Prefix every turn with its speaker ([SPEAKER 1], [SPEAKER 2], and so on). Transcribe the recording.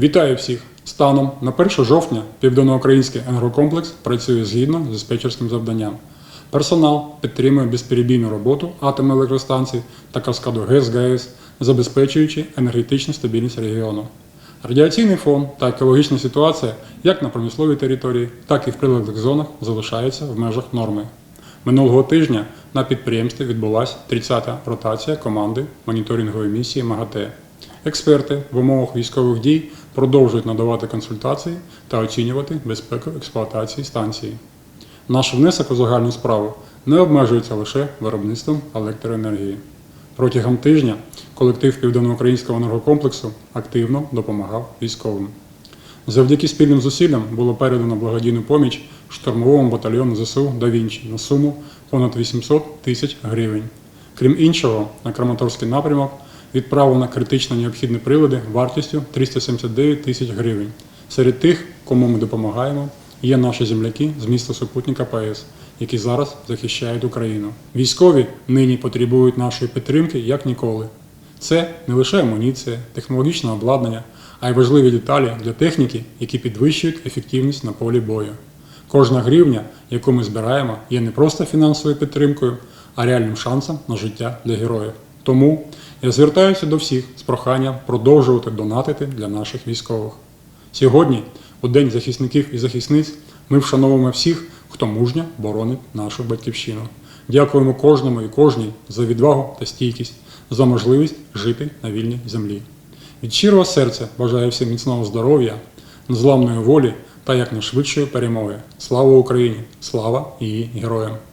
[SPEAKER 1] Вітаю всіх! Станом на 1 жовтня Південноукраїнський енергокомплекс працює згідно з диспетчерським завданням. Персонал підтримує безперебійну роботу атомелектростанцій та каскаду ГЕС ГАЕС, забезпечуючи енергетичну стабільність регіону. Радіаційний фон та екологічна ситуація як на промисловій території, так і в прилеглих зонах залишаються в межах норми. Минулого тижня на підприємстві відбулася 30-та ротація команди моніторингової місії МАГАТЕ. Експерти в умовах військових дій продовжують надавати консультації та оцінювати безпеку експлуатації станції. Наш внесок у загальну справу не обмежується лише виробництвом електроенергії. Протягом тижня колектив Південноукраїнського енергокомплексу активно допомагав військовим. Завдяки спільним зусиллям було передано благодійну поміч штурмовому батальйону ЗСУ «Да Вінчі» на суму понад 800 тисяч гривень. Крім іншого, на Краматорський напрямок відправлено критично необхідні прилади вартістю 379 тисяч гривень. Серед тих, кому ми допомагаємо, є наші земляки з міста супутника ПАЕС, які зараз захищають Україну. Військові нині потребують нашої підтримки як ніколи. Це не лише амуніція, технологічне обладнання, а й важливі деталі для техніки, які підвищують ефективність на полі бою. Кожна гривня, яку ми збираємо, є не просто фінансовою підтримкою, а реальним шансом на життя для героїв. Тому я звертаюся до всіх з проханням продовжувати донатити для наших військових. Сьогодні, у День захисників і захисниць, ми вшановуємо всіх, хто мужньо боронить нашу батьківщину. Дякуємо кожному і кожній за відвагу та стійкість, за можливість жити на вільній землі. Від щирого серця бажаю всім міцного здоров'я, незламної волі та якнайшвидшої перемоги. Слава Україні! Слава її героям!